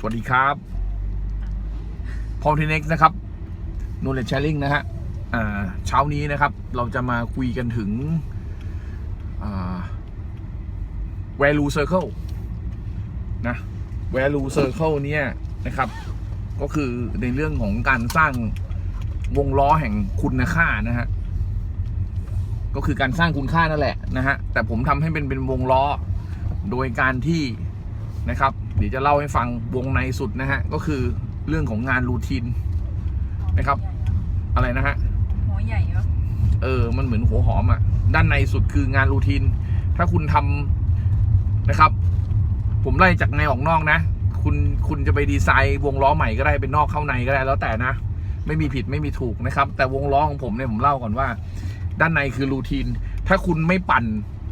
สวัสดีครับพอทีเน็กนะครับนูเลชแชร์ลิงนะฮะเช้านี้นะครับ เราจะมาคุยกันถึง value circle นะ value circle เนี่ยนะครับ ก็คือในเรื่องของการสร้างวงล้อแห่งคุณค่านะฮะ ก็คือการสร้างคุณค่านั่นแหละนะฮะ แต่ผมทำให้เป็นเป็นวงล้อโดยการที่นะครับ เดี๋ยวจะเล่าให้ฟังวงในสุดนะฮะ ก็คือเรื่องของงานรูทีนนะครับ อะไรนะฮะหัวใหญ่เหรอเออ มันเหมือนหัวหอมอะ่ะ ด้านในสุดคืองานรูทีน ถ้าคุณทำนะครับ ผมไล่จากในออกนอกนะ คุณคุณจะไปดีไซน์วงล้อใหม่ก็ได้เป็นนอกเข้าในก็ได้แล้วแต่นะ ไม่มีผิดไม่มีถูกนะครับ แต่วงล้อของผมเนี่ยผมเล่าก่อนว่า ด้านในคือรูทีน ถ้าคุณไม่ปั่น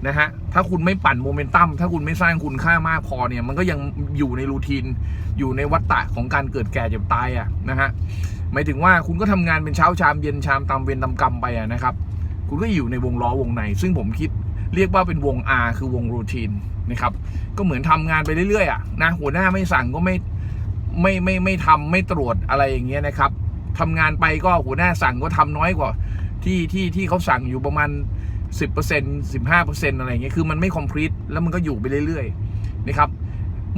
นะฮะ ถ้าคุณไม่ปั่นโมเมนตัม ถ้าคุณไม่สร้างคุณค่ามากพอเนี่ย มันก็ยังอยู่ในรูทีน อยู่ในวัฏฏะของการเกิดแก่เจ็บตายอะนะฮะ หมายถึงว่าคุณก็ทำงานเป็นเช้าชามเย็นชามตามเวรตามกรรมไปอะนะครับ คุณก็อยู่ในวงล้อวงใน ซึ่งผมคิดเรียกว่าเป็นวง R คือวงรูทีนนะครับ ก็เหมือนทำงานไปเรื่อยๆอะนะ หัวหน้าไม่สั่งก็ไม่ไม่ไม่ไม่ทำไม่ตรวจอะไรอย่างเงี้ยนะครับทำงานไปก็หัวหน้าสั่งก็ทำน้อยกว่า ที่ที่ที่เขาสั่งอยู่ประมาณ 10% 15%อร์เซ็นต์อะไรเงี้ยคือมันไม่คอมพลีทแล้วมันก็อยู่ไปเรื่อยๆนะครับ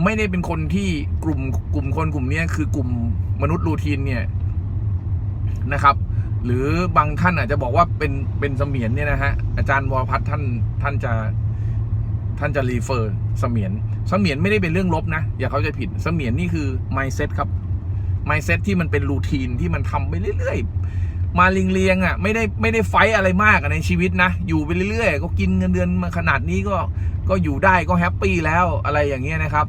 ไม่ได้เป็นคนที่กลุ่มกลุ่มคนกลุ่มนี้คือกลุ่มมนุษย์รูทีนเนี่ยนะครับ หรือบางท่านอาจจะบอกว่าเป็นเป็นเสมียนเนี่ยนะฮะอาจารย์วรพัฒน์ท่านท่านจะท่านจะรีเฟอร์เสมียนเสมียนไม่ได้เป็นเรื่องลบนะ อย่าเข้าใจผิดเสมียนนี่คือ mindset ครับ mindset ที่มันเป็นรูทีนที่มันทำไปเรื่อยๆ มาเรียงๆอะไม่ได้ไม่ได้ไฟอะไรมากในชีวิตนะ อยู่ไปเรื่อยๆ ก็กินเงินเดือนมาขนาดนี้ก็ก็อยู่ได้ก็แฮปปี้แล้วอะไรอย่างเงี้ยนะครับ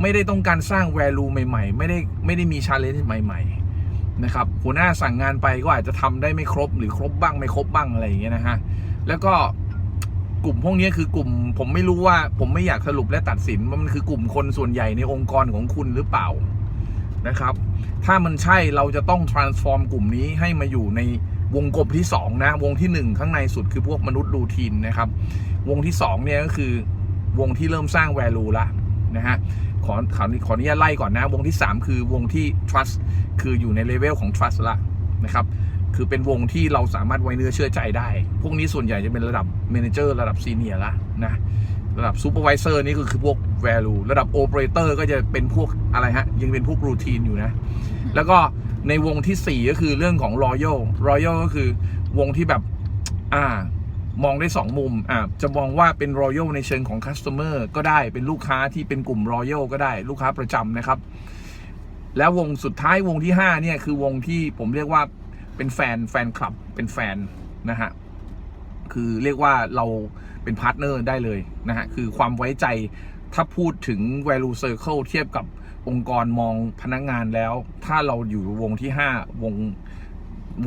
ไม่ได้ต้องการสร้าง value ใหม่ๆ ไม่ได้ไม่ได้มี challenge ใหม่ ๆ นะครับหัวหน้าสั่งงานไปก็อาจจะทำได้ไม่ครบหรือครบบ้างไม่ครบบ้างอะไรอย่างเงี้ยนะฮะแล้วก็กลุ่มพวกนี้คือกลุ่มผมไม่รู้ว่าผมไม่อยากสรุปและตัดสินว่ามันคือกลุ่มคนส่วนใหญ่ในองค์กรของคุณหรือเปล่านะครับ ถ้ามันใช่เราจะต้อง transform กลุ่มนี้ให้มาอยู่ในวงกบที่ 2 นะ วงที่ 1 ข้างในสุดคือพวกมนุษย์รูทีนนะครับ วงที่ 2 เนี่ยก็คือวงที่เริ่มสร้าง value ละนะฮะขอขอขออนุญาตไล่ก่อนนะ วงที่ 3 คือวงที่ trust คืออยู่ในเลเวลของ trust ละนะครับคือเป็นวงที่เราสามารถไว้เนื้อเชื่อใจได้ พวกนี้ส่วนใหญ่จะเป็นระดับ manager ระดับ senior ละนะระดับ supervisor นี่ก็คือพวก value ระดับ operator ก็จะเป็นพวกอะไรฮะ ยังเป็นพวก routine อยู่นะ แล้วก็ในวงที่ 4 ก็คือเรื่องของ royal royal ก็คือวงที่แบบอ่ามองได้ 2 มุมอ่าจะมองว่าเป็น royal ในเชิงของ customer ก็ได้เป็นลูกค้าที่เป็นกลุ่ม royal ก็ได้ลูกค้าประจำนะครับ แล้ววงสุดท้ายวงที่5เนี่ยคือวงที่ผมเรียกว่าเป็นแฟนแฟนคลับเป็นแฟนนะฮะคือเรียกว่าเราเป็นพาร์ทเนอร์ได้เลยนะฮะคือความไว้ใจถ้าพูดถึง value circle เทียบกับ องค์กรมองพนักงานแล้ว ถ้าเราอยู่วงที่ 5 วง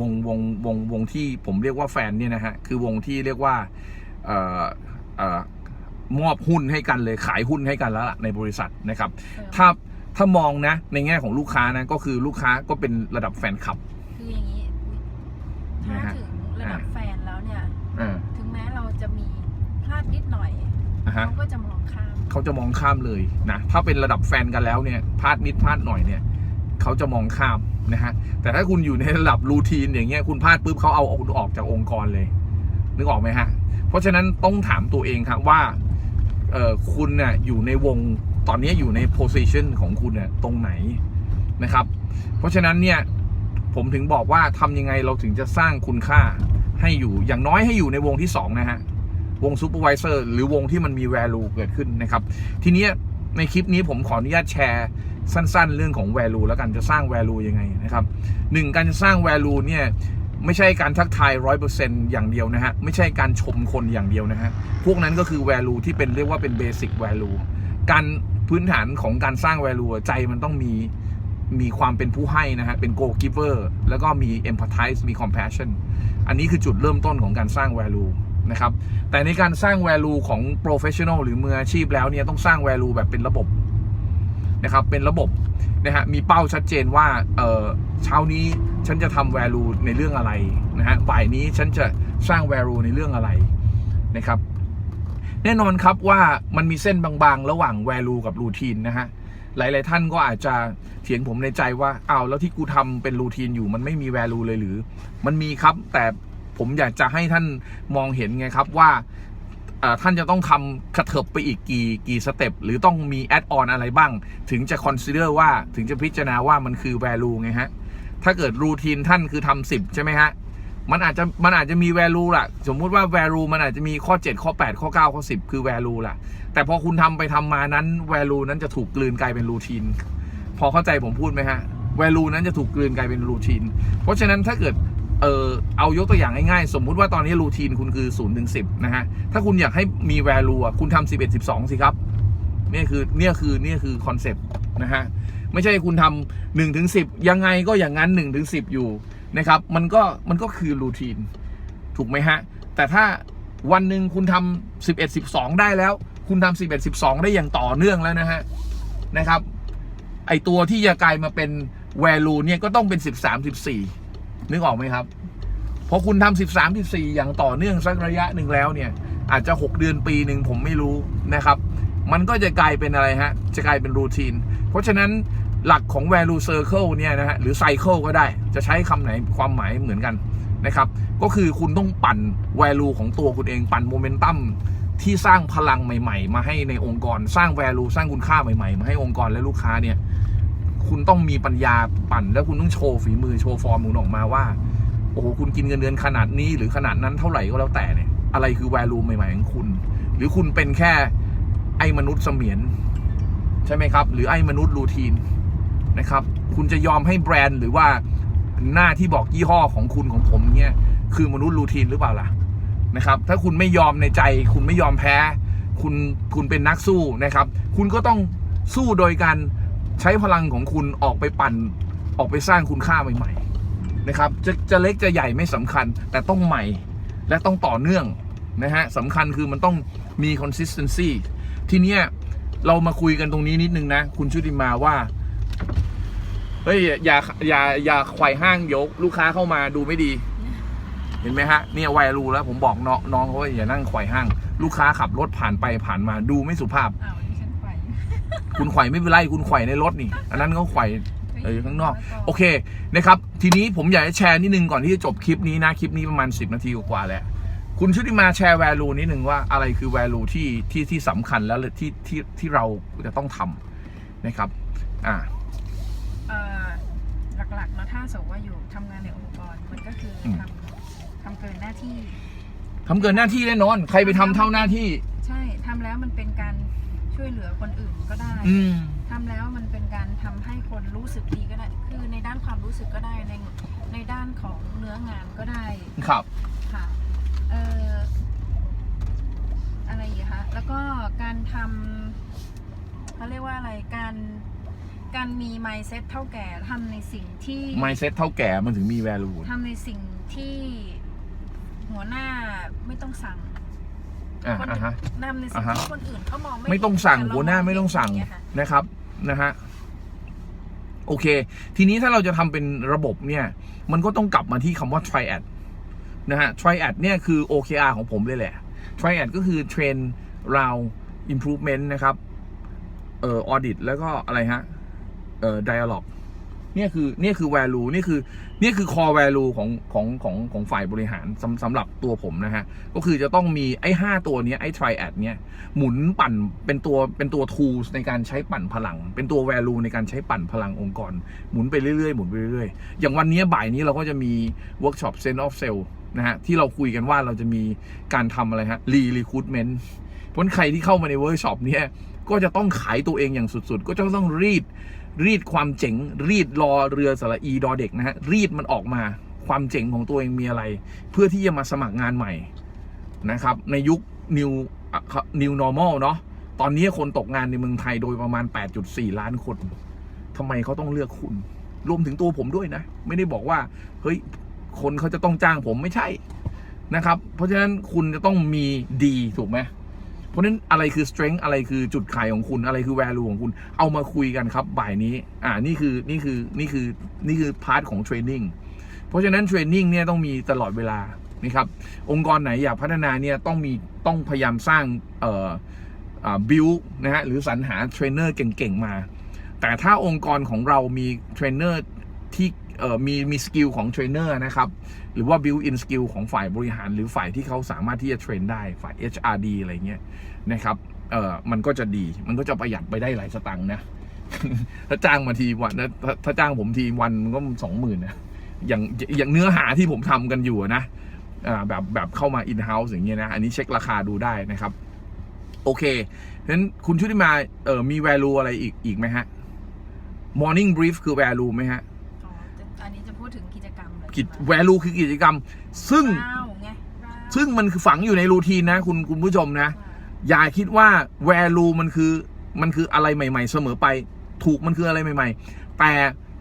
วงวงวงวงที่ผมเรียกว่าแฟนเนี่ยนะฮะคือวงที่เรียกว่าเอ่อเอ่อมอบหุ้นให้กันเลยขายหุ้นให้กันแล้วล่ะในบริษัทนะครับถ้าถ้ามองนะในแง่ของลูกค้านะก็คือลูกค้าก็เป็นระดับแฟนคลับ คืออย่างนี้อุ๊ยนะถ้าฮะถึงระดับอ่าแฟนแล้วเนี่ยอ่าถึงแม้เราจะมีพลาดนิดหน่อยอ่าฮะเขาก็จะมองข้าม เขาจะมองข้ามเลยนะถ้าเป็นระดับแฟนกันแล้วเนี่ยพลาดนิดพลาดหน่อยเนี่ยเขาจะมองข้ามนะฮะแต่ถ้าคุณอยู่ในระดับรูทีนอย่างเงี้ยคุณพลาดปุ๊บเขาเอาคุณออกจากองค์กรเลย นึกออกไหมฮะเพราะฉะนั้นต้องถามตัวเองครับว่าคุณน่ะอยู่ในวงตอนนี้อยู่ใน position ของคุณเนี่ยตรงไหนนะครับ เพราะฉะนั้นเนี่ยผมถึงบอกว่าทำยังไงเราถึงจะสร้างคุณค่าให้อยู่อย่างน้อยให้อยู่ในวงที่สองนะฮะ วงซูเปอร์วิเซอร์หรือวงที่มันมี value เกิดขึ้นนะครับ ทีนี้ในคลิปนี้ผมขออนุญาตแชร์สั้น ๆ เรื่องของ value แล้วกันจะสร้าง value ยังไงนะครับหนึ่งการจะสร้าง value เนี่ยไม่ใช่การทักทายร้อยเปอร์เซ็นอย่างเดียวนะฮะ ไม่ใช่การชมคนอย่างเดียวนะฮะ พวกนั้นก็คือ value ที่เป็นเรียกว่าเป็น basic value การพื้นฐานของการสร้าง value ใจมันต้องมีมีความเป็นผู้ให้นะฮะ เป็น go giver แล้วก็มี empathize มี compassion อันนี้คือจุดเริ่มต้นของการสร้าง value นะครับ แต่ในการสร้าง value ของ professional หรือมืออาชีพแล้วเนี่ยต้องสร้าง value แบบเป็นระบบนะครับ เป็นระบบนะฮะมีเป้าชัดเจนว่าเออเช้านี้ฉันจะทำ value ในเรื่องอะไรนะฮะบ่ายนี้ฉันจะสร้าง value ในเรื่องอะไรนะครับ แน่นอนครับว่ามันมีเส้นบางๆ ระหว่าง value กับ routine นะฮะหลาย ๆ ท่านก็อาจจะเถียงผมในใจว่า เอาแล้วที่กูทำเป็นรูทีนอยู่มันไม่มี value เลยหรือ มันมีครับแต่ ผมอยากจะให้ท่านมองเห็นไงครับว่าท่านจะต้องทำกระเถิบไปอีกกี่กี่สเต็ปหรือต้องมีแอดออนอะไรบ้าง ถึงจะ consider ว่าถึงจะพิจารณาว่ามันคือ value ไงฮะ ถ้าเกิดรูทีนท่านคือทำสิบใช่ไหมฮะ มันอาจจะมันอาจจะมี value ล่ะสมมุติว่า value มันอาจจะมีข้อ 7 ข้อ 8 ข้อ 9 ข้อ 10 คือ value ล่ะแต่พอคุณทำไปทำมานั้น value นั้นจะถูกกลืนกลายเป็นรูทีนพอเข้าใจผมพูดไหมฮะ value นั้นจะถูกกลืนกลายเป็นรูทีนเพราะฉะนั้นถ้าเกิด เออเอายกตัวอย่างง่ายๆ สมมุติว่าตอนนี้รูทีนคุณคือ0ถึง10นะฮะ ถ้าคุณอยากให้มี value อะคุณทำ11 12 สิครับเนี่ยคือเนี่ยคือเนี่ยคือคอนเซปต์นะฮะ ไม่ใช่คุณทำหนึ่งถึงสิยังไงก็อย่างนั้นหนึ่งถึงสิอยู่นะครับ มันก็มันก็คือรูทีนถูกไหมฮะ แต่ถ้าวันหนึ่งคุณทำสิบเอ็ดสิบสองได้แล้ว คุณทำสิบเอ็ดสิบสองได้อย่างต่อเนื่องแล้วนะฮะนะครับ ไอตัวที่จะกลายมาเป็น value เนี่ยก็ต้องเป็นสิบสามบสี่ นึกออกไหมครับพอคุณทำสิบสามสิบสี่อย่างต่อเนื่องสักระยะหนึ่งแล้วเนี่ย อาจจะหกเดือนปีหนึ่งผมไม่รู้นะครับ มันก็จะกลายเป็นอะไรฮะ จะกลายเป็นรูทีน เพราะฉะนั้นหลักของ value circle เนี่ยนะฮะหรือ cycle ก็ได้จะใช้คำไหนความหมายเหมือนกันนะครับ ก็คือคุณต้องปั่น value ของตัวคุณเองปั่นโมเมนตัมที่สร้างพลังใหม่ ๆ มาให้ในองค์กร สร้าง value สร้างคุณค่าใหม่ๆ มาให้องค์กรและลูกค้าเนี่ย คุณต้องมีปัญญาปั่น แล้วคุณต้องโชว์ฝีมือโชว์ฟอร์มคุณออกมาว่า โอ้โหคุณกินเงินเดือนขนาดนี้หรือขนาดนั้นเท่าไหร่ก็แล้วแต่เนี่ย อะไรคือ value ใหม่ๆของคุณ หรือคุณเป็นแค่ไอ้มนุษย์เสมียน ใช่ไหมครับ หรือไอ้มนุษย์รูทีนนะครับ คุณจะยอมให้แบรนด์หรือว่าหน้าที่บอกยี่ห้อของคุณของผมเนี่ยคือมนุษย์รูทีนหรือเปล่าล่ะนะครับ ถ้าคุณไม่ยอมในใจ คุณไม่ยอมแพ้ คุณคุณเป็นนักสู้นะครับ คุณก็ต้องสู้โดยการ ใช้พลังของคุณออกไปปั่นออกไปสร้างคุณค่าใหม่ๆนะครับจะจะเล็กจะใหญ่ไม่สำคัญ แต่ต้องใหม่และต้องต่อเนื่องนะฮะสำคัญคือมันต้องมี consistency ทีเนี้ยเรามาคุยกันตรงนี้นิดนึงนะ คุณชุติมาว่าเฮ้ยอย่าอย่าอย่าไขว่ห้างยวลูกค้าเข้ามาดูไม่ดี เห็นไหมฮะเนี่ยวัยรู้แล้วผมบอกน้องน้องเขาว่าอย่านั่งไขว่ห้าง ลูกค้าขับรถผ่านไปผ่านมาดูไม่สุภาพ คุณไขว่ไม่เป็นไรคุณไขว่ในรถนี่ อันนั้นเขาไขว่เออข้างนอก โอเคนะครับ ทีนี้ผมอยากจะแชร์นิดนึงก่อนที่จะจบคลิปนี้นะ คลิปนี้ประมาณ 10 นาทีกว่าๆแล้ว คุณชุติมาแชร์ value นิดนึงว่าอะไรคือ value ที่ที่ที่สำคัญแล้วที่ที่ที่เราจะต้องทำนะครับ อ่าเอ่อหลักๆเนอะถ้าสมมติว่าอยู่ทำงานในองค์กรมันก็คืออมทำทำเกินหน้าที่ทำเกินหน้าที่แน่นอน ใครไปทำเท่าหน้าที่ ใช่ทำแล้วมันเป็นการ ช่วยเหลือคนอื่นก็ได้อืม ทำแล้วมันเป็นการทำให้คนรู้สึกดีก็ได้ คือในด้านความรู้สึกก็ได้ในในด้านของเนื้องานก็ได้ ครับ ค่ะเอ่ออะไรอีกคะแล้วก็การทำเขาเรียกว่าอะไรการการมี mindset เท่าแก่ทำในสิ่งที่ mindset เท่าแก่มันถึงมี value ทำในสิ่งที่หัวหน้าไม่ต้องสั่ง อ่าคนอ่าฮะทำในสิ่งอ่าฮะที่คนอื่นเขามองไม่ไม่ต้องสั่งเนหัวหน้าเรไม่ต้องสั่งเห็นย่าเยค่ะนะครับนะฮะโอเค ทีนี้ถ้าเราจะทำเป็นระบบเนี่ย มันก็ต้องกลับมาที่คำว่า triad นะฮะ triad เนี่ยคือ OKR ของผมเลยแหละ triad ก็คือ train round improvement นะครับ เอ่อ audit แล้วก็อะไรฮะ เอ่อ dialogue เนี่ยคือเนี่ยคือ value นี่คือนี่คือ core value ของของของของฝ่ายบริหารสำสำหรับตัวผมนะฮะ ก็คือจะต้องมีไอ้ห้าตัวนี้ไอ้ triad เนี่ยหมุนปั่นเป็นตัวเป็นตัว tools ในการใช้ปั่นพลัง เป็นตัว value ในการใช้ปั่นพลังองค์กร หมุนไปเรื่อยๆหมุนไปเรื่อยๆ อย่างวันนี้บ่ายนี้เราก็จะมี workshop sense of sale นะฮะ ที่เราคุยกันว่าเราจะมีการทำอะไรฮะ re recruitment เพราะฉะนั้นใครที่เข้ามาในเวิร์กช็อปเนี่ยก็จะต้องขายตัวเองอย่างสุดๆ ก็จะต้องรีด รีดความเจ๋ง รีดรอเรือสระอีดอเด็กนะฮะรีดมันออกมาความเจ๋งของตัวเองมีอะไร เพื่อที่จะมาสมัครงานใหม่นะครับ ในยุค new new normal เนาะตอนนี้คนตกงานในเมืองไทยโดยประมาณ 8.4 ล้านคนทำไมเขาต้องเลือกคุณ รวมถึงตัวผมด้วยนะ ไม่ได้บอกว่าเฮ้ยคนเขาจะต้องจ้างผมไม่ใช่นะครับ เพราะฉะนั้นคุณจะต้องมีดีถูกไหม เพราะนั้นอะไรคือ strength อะไรคือจุดขายของคุณอะไรคือ value ของคุณ เอามาคุยกันครับบ่ายนี้ อ่านี่คือนี่คือนี่คือนี่คือพาร์ทของเทรนนิ่งเพราะฉะนั้นเทรนนิ่งเนี่ยต้องมีตลอดเวลานะครับองค์กรไหนอยากพัฒนาเนี่ยต้องมีต้องพยายามสร้างเอ่อบิลนะฮะหรือสรรหาเทรนเนอร์เก่งๆมา แต่ถ้าองค์กรของเรามีเทรนเนอร์ที่ มีมีสกิลของเทรนเนอร์นะครับหรือว่า build in skill ของฝ่ายบริหาร หรือฝ่ายที่เขาสามารถที่จะเทรนได้ฝ่าย HRD อะไรเงี้ยนะครับเออมันก็จะดีมันก็จะประหยัดไปได้หลายสตังค์นะถ้าจ้างมาทีวันถ้าถ้าจ้างผมทีวันมันก็สองหมื่นนะอย่างอย่างเนื้อหาที่ผมทำกันอยู่นะแบบแบบเข้ามา in house อย่างเงี้ยนะ อันนี้เช็คราคาดูได้นะครับ โอเคฉะนั้นคุณชุติมาเออมี value อะไรอีกอีกไหมฮะ morning brief คือ value ไหมฮะอันนี้จะพูดถึง กิจกรรมเลยกิจใช่ไหม value คือกิจกรรม ซึ่งว้าวไงว้าวซึ่งมันคือฝังอยู่ในรูทีนนะ คุณคุณผู้ชมนะ อย่าคิดว่า value มันคือมันคืออะไรใหม่ ๆ เสมอไป ถูกมันคืออะไรใหม่ ๆ แต่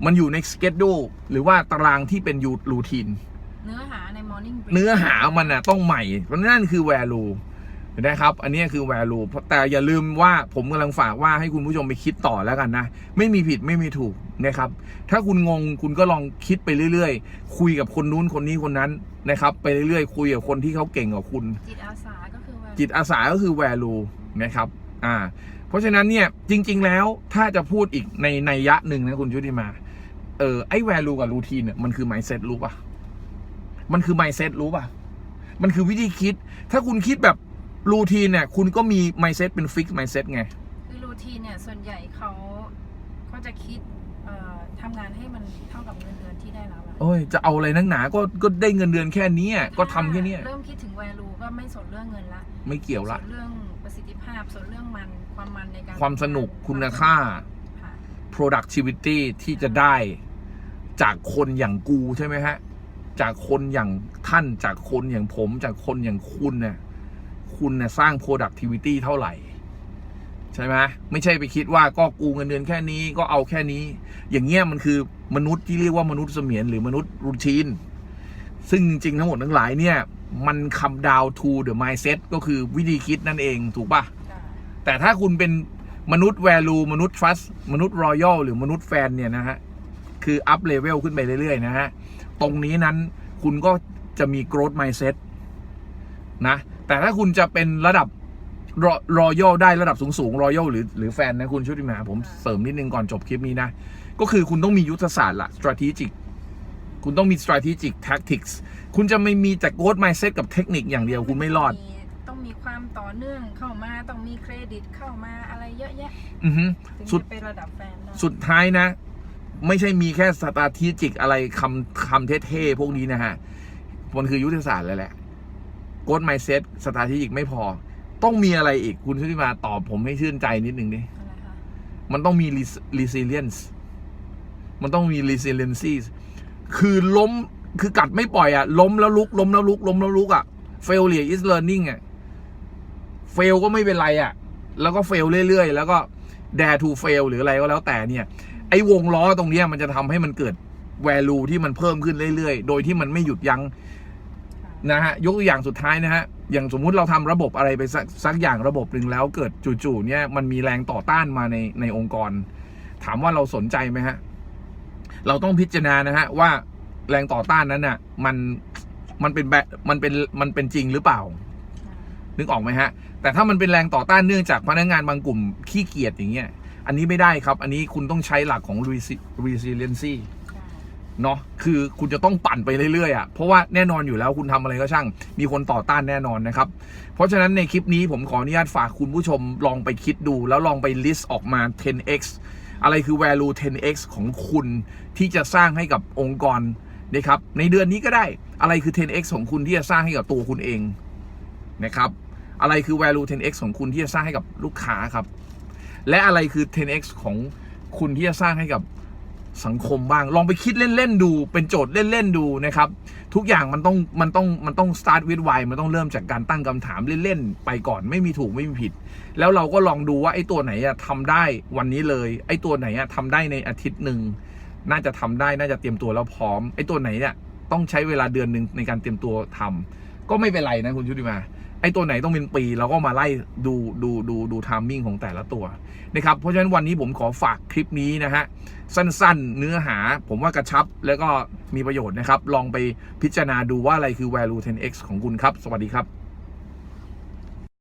มันอยู่ใน schedule หรือว่าตารางที่เป็นยูรูทีนเนื้อหาใน morning brief เนื้อหามันน่ะต้องใหม่เพราะนั่นคือ value นะครับ อันนี้คือ value เพราะแต่อย่าลืมว่าผมกำลังฝากว่าให้คุณผู้ชมไปคิดต่อแล้วกันนะ ไม่มีผิดไม่มีถูกนะครับ ถ้าคุณงงคุณก็ลองคิดไปเรื่อยๆ คุยกับคนนู้นคนนี้คนนั้นนะครับ ไปเรื่อยๆ คุยกับคนที่เขาเก่งกว่าคุณ จิตอาสาก็คือ value จิตอาสาก็คือ value นะครับอ่าเพราะฉะนั้นเนี่ยจริง ๆ แล้วถ้าจะพูดอีกในในยยะหนึ่งนะคุณชุติมาเออไอ้ value กับ routine เนี่ยมันคือ mindset รู้ป่ะมันคือ mindset รู้ป่ะมันคือวิธีคิด ถ้าคุณคิดแบบ routine เนี่ยคุณก็มี mindset เป็น fix mindset ไง คือรูทีนเนี่ยส่วนใหญ่เขาเขาจะคิดเอ่อทำงานให้มันเท่ากับเงินเดือนที่ได้รับอะโอ้ย จะเอาอะไรนักหนาก็ก็ได้เงินเดือนแค่นี้อะก็ทำแค่เนี้ยเริ่มคิดถึง value ก็ไม่สนเรื่องเงินละไม่เกี่ยวละ สนเรื่องประสิทธิภาพสนเรื่องมันความมันในการความสนุกทำงนคุณค่า ค่ะ productivity ที่จะได้จากคนอย่างกูใช่ไหมฮะ จากคนอย่างท่านจากคนอย่างผม จากคนอย่างคุณเนี่ย คุณเนี่ยสร้าง productivity เท่าไหร่ ใช่ไหมไม่ใช่ไปคิดว่าก็กูเงินเดือนแค่นี้ก็เอาแค่นี้ อย่างเงี้ยมันคือมนุษย์ที่เรียกว่ามนุษย์เสมียนหรือมนุษย์รูทีนซึ่งจริงๆทั้งหมดทั้งหลายเนี่ย มันคำดาว to the mindset ก็คือวิธีคิดนั่นเองถูกปะค่ะแต่ถ้าคุณเป็นมนุษย์ value มนุษย์ trust มนุษย์ royal หรือมนุษย์แฟนเนี่ยนะฮะคือ up level ขึ้นไปเรื่อย ๆ นะฮะ ตรงนี้นั้นคุณก็จะมี growth mindset นะ แต่ถ้าคุณจะเป็นระดับ Ro- royal ได้ระดับสูงๆ royal หรือหรือแฟนนะคุณชุติมาผมเสริมนิดนึงก่อนจบคลิปนี้นะ ก็คือคุณต้องมียุทธศาสตร์ละ strategic คุณต้องมี strategic tactics คุณจะไม่มีแต่ growth mindset กับเทคนิคอย่างเดียวคุณไม่รอด ต้องมีความต่อเนื่องเข้ามา ต้องมีเครดิตเข้ามาอะไรเยอะแยะอือฮึถึงสุดจะเป็นระดับแฟนได้สุดท้ายนะ ไม่ใช่มีแค่สตาทีจิกอะไรคำคำเท่ๆพวกนี้นะฮะมันคือยุทธศาสตร์เลยแหละ โกดไมเซ็ตสตาทีจิกไม่พอ ต้องมีอะไรอีกคุณชุติมาตอบผมให้ชื่นใจนิดนึงดิอะไรคะมันต้องมี res- resilience มันต้องมี resiliency คือล้มคือกัดไม่ปล่อยอะล้มแล้วลุก ล้มแล้วลุก ล้มแล้วลุกอะ failure is learning อะ fail ก็ไม่เป็นไรอะแล้วก็ fail เรื่อยๆ แล้วก็ dare to fail หรืออะไรก็แล้วแต่เนี่ย ไอ้วงล้อตรงเนี้ยมันจะทำให้มันเกิด value ที่มันเพิ่มขึ้นเรื่อยๆ โดยที่มันไม่หยุดยัง้ง นะฮะยกตัวอย่างสุดท้ายนะฮะอย่างสมมุติเราทำระบบอะไรไปสักสักอย่างระบบหนึ่งแล้วเกิดจู่ๆเนี่ยมันมีแรงต่อต้านมาในในองค์กร ถามว่าเราสนใจไหมฮะเราต้องพิจารณานะฮะว่าแรงต่อต้านนั้นน่ะมันมันเป็นแบบมันเป็นมันเป็นจริงหรือเปล่า นึกออกไหมฮะ แต่ถ้ามันเป็นแรงต่อต้านเนื่องจากพนักงานบางกลุ่มขี้เกียจอย่างเงี้ยอันนี้ไม่ได้ครับ อันนี้คุณต้องใช้หลักของ resi- resiliency เนาะคือคุณจะต้องปั่นไปเรื่อยๆอะ่ะเพราะว่าแน่นอนอยู่แล้วคุณทำอะไรก็ช่าง มีคนต่อต้านแน่นอนนะครับ เพราะฉะนั้นในคลิปนี้ผมขออนุญาตฝากคุณผู้ชมลองไปคิดดู แล้วลองไป list ออกมา 10x อะไรคือ value 10x ของคุณที่จะสร้างให้กับองค์กรนะครับในเดือนนี้ก็ได้อะไรคือ 10x ของคุณที่จะสร้างให้กับตัวคุณเองนะครับอะไรคือ value 10x ของคุณที่จะสร้างให้กับลูกค้าครับ และอะไรคือ 10x ของคุณที่จะสร้างให้กับ สังคมบ้าง ลองไปคิดเล่น ๆ ดู เป็นโจทย์เล่น ๆ ดูนะครับ ทุกอย่างมันต้องมันต้องมันต้อง start with why มันต้องเริ่มจากการตั้งคำถามเล่น ๆ ไปก่อนไม่มีถูกไม่มีผิด แล้วเราก็ลองดูว่าไอ้ตัวไหนอะทำได้วันนี้เลย ไอ้ตัวไหนอะทำได้ในอาทิตย์หนึ่งน่าจะทำได้น่าจะเตรียมตัวแล้วพร้อมไอ้ตัวไหนเนี่ยต้องใช้เวลาเดือนหนึ่งในการเตรียมตัวทำก็ไม่เป็นไรนะคุณชุติมา ไอ้ตัวไหนต้องเป็นปีเราก็มาไล่ดูดูดูดูทามมิ่งของแต่ละตัวนะครับเพราะฉะนั้นวันนี้ผมขอฝากคลิปนี้นะฮะสั้นๆ เนื้อหาผมว่ากระชับแล้วก็มีประโยชน์นะครับ ลองไปพิจารณาดูว่าอะไรคือ value 10x ของคุณครับ สวัสดีครับ